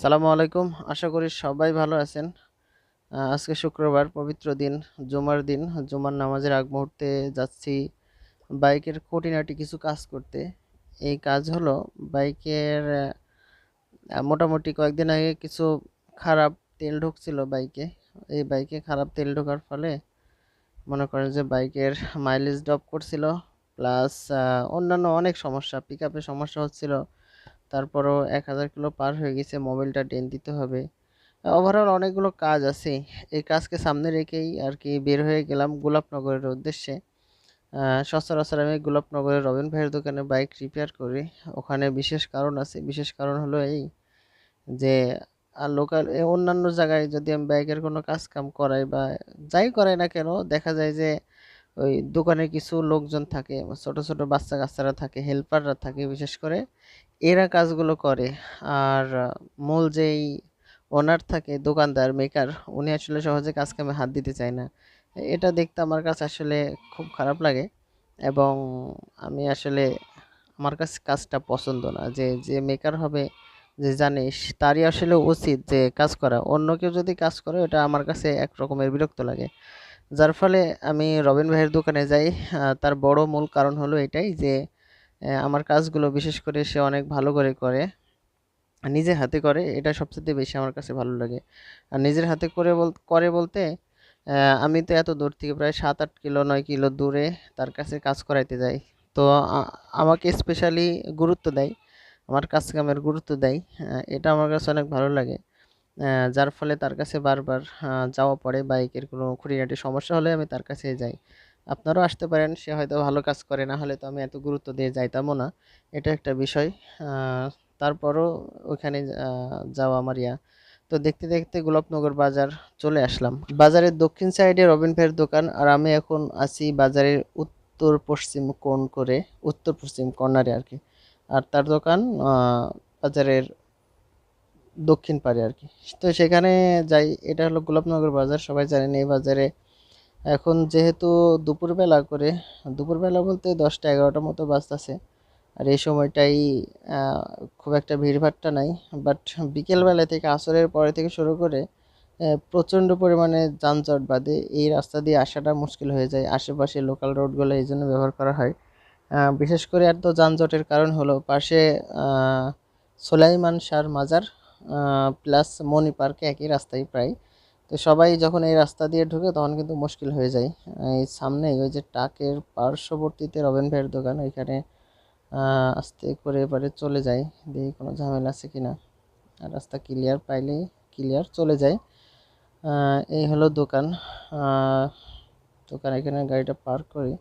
সালামু আলাইকুম। আশা করি সবাই ভালো আছেন। আজকে শুক্রবার, পবিত্র দিন, জুমার দিন। জুমার নামাজের আগ মুহূর্তে যাচ্ছি বাইকের খুঁটিনাটি কিছু কাজ করতে। এই কাজ হলো বাইকের মোটামুটি কয়েকদিন আগে কিছু খারাপ তেল ঢুকছিল বাইকে। এই বাইকে খারাপ তেল ঢোকার ফলে মনে করেন যে বাইকের মাইলেজ ড্রপ করছিল। প্লাস অন্যান্য অনেক সমস্যা পিক সমস্যা হচ্ছিল। তারপরও এক হাজার কিলো পার হয়ে গেছে, মোবাইলটা ডেন দিতে হবে। ওভারঅল অনেকগুলো কাজ আছে। এই কাজকে সামনে রেখেই আর কি বের হয়ে গেলাম গোলাপনগরের উদ্দেশ্যে। সচরাচর আমি গোলাপনগরের রবিন ভাইয়ের দোকানে বাইক রিপেয়ার করি। ওখানে বিশেষ কারণ আছে। বিশেষ কারণ হলো এই যে আর লোকাল অন্যান্য জায়গায় যদি আমি বাইকের কোনো কাজ কাম করাই বা যাই করাই না কেন, দেখা যায় যে ওই দোকানে কিছু লোকজন থাকে, ছোট ছোট বাচ্চা কাচ্চারা থাকে হেল্পাররা থাকে বিশেষ করে। এরা কাজগুলো করে। আর, মূল যেই ওনার থাকে, দোকানদার মেকার উনি আসলে সহজে কাজ কামে হাত দিতে চায় না। এটা দেখতে আমার কাছে আসলে খুব খারাপ লাগে এবং আমি আসলে আমার কাছে কাজটা পছন্দ না। যে যে মেকার হবে, যে জানিস তারই আসলে উচিত যে কাজ করা। অন্য কেউ যদি কাজ করে, ওটা আমার কাছে এক রকমের বিরক্ত লাগে। যার ফলে আমি রবিন ভাইয়ের দোকানে যাই। তার বড় মূল কারণ হলো এটাই যে আমার কাজগুলো বিশেষ করে সে অনেক ভালো করে করে নিজে হাতে করে, এটা সবচেয়ে বেশি আমার কাছে ভালো লাগে। আর নিজের হাতে করে বল, করে বলতে আমি তো এত দূর থেকে প্রায় সাত আট কিলো, নয় কিলো দূরে তার কাছে কাজ করাইতে যাই। তো আমাকে স্পেশালি গুরুত্ব দেয়, আমার কাজ কামের গুরুত্ব দেয় এটা আমার কাছে অনেক ভালো লাগে। যার ফলে তার কাছে বারবার যাওয়া পড়ে বাইকের কোনো খুঁটিনাটি সমস্যা হলে আমি তার কাছে যাই। আপনারাও আসতে পারেন, সে হয়তো ভালো কাজ করে, না হলে তো আমি এত গুরুত্ব দিয়ে যাইতামও না। এটা একটা বিষয়। তারপরও ওখানে যাওয়া আমার ইয়া। তো দেখতে দেখতে গোলাপনগর বাজার চলে আসলাম। বাজারের দক্ষিণ সাইডে রবিন ভাইয়ের দোকান, আর আমি এখন আছি বাজারের উত্তর পশ্চিম কোণ করে উত্তর পশ্চিম কর্নারে আর কি। আর তার দোকান বাজারের দক্ষিণ পাড়ে আর কি। তো সেখানে যাই, এটা হলো গোলাপনগর বাজার, সবাই জানেন এই বাজারে। এখন যেহেতু দুপুরবেলা করে, দুপুরবেলা বলতে দশটা এগারোটার মতো বাজতেছে। আর এই সময়টাই খুব একটা ভিড়ভাট্টা নাই। বাট বিকেলবেলা থেকে, আসরের পরে থেকে শুরু করে প্রচণ্ড পরিমাণে যানজট বাদে এই রাস্তা দিয়ে আসাটা মুশকিল হয়ে যায়। আশেপাশে লোকাল রোডগুলো এই জন্য ব্যবহার করা হয়। বিশেষ করে এত যানজটের কারণ হলো পাশে সোলাইমান শাহর মাজার প্লাস মনি পার্কে একই রাস্তায় প্রায়। তো সবাই যখন এই রাস্তা দিয়ে ঢুকে তখন কিন্তু মুশকিল হয়ে যায়। এই সামনে ওই যে টাকের পার্শ্ববর্তীতে রবেন ভাইয়ের দোকান, ওইখানে আস্তে করে এবারে চলে যাই দেখি কোনো ঝামেলা আছে কিনা। আর রাস্তা ক্লিয়ার পাইলেই ক্লিয়ার চলে যায়। এই হলো দোকান। দোকান এখানে গাড়িটা পার্ক করি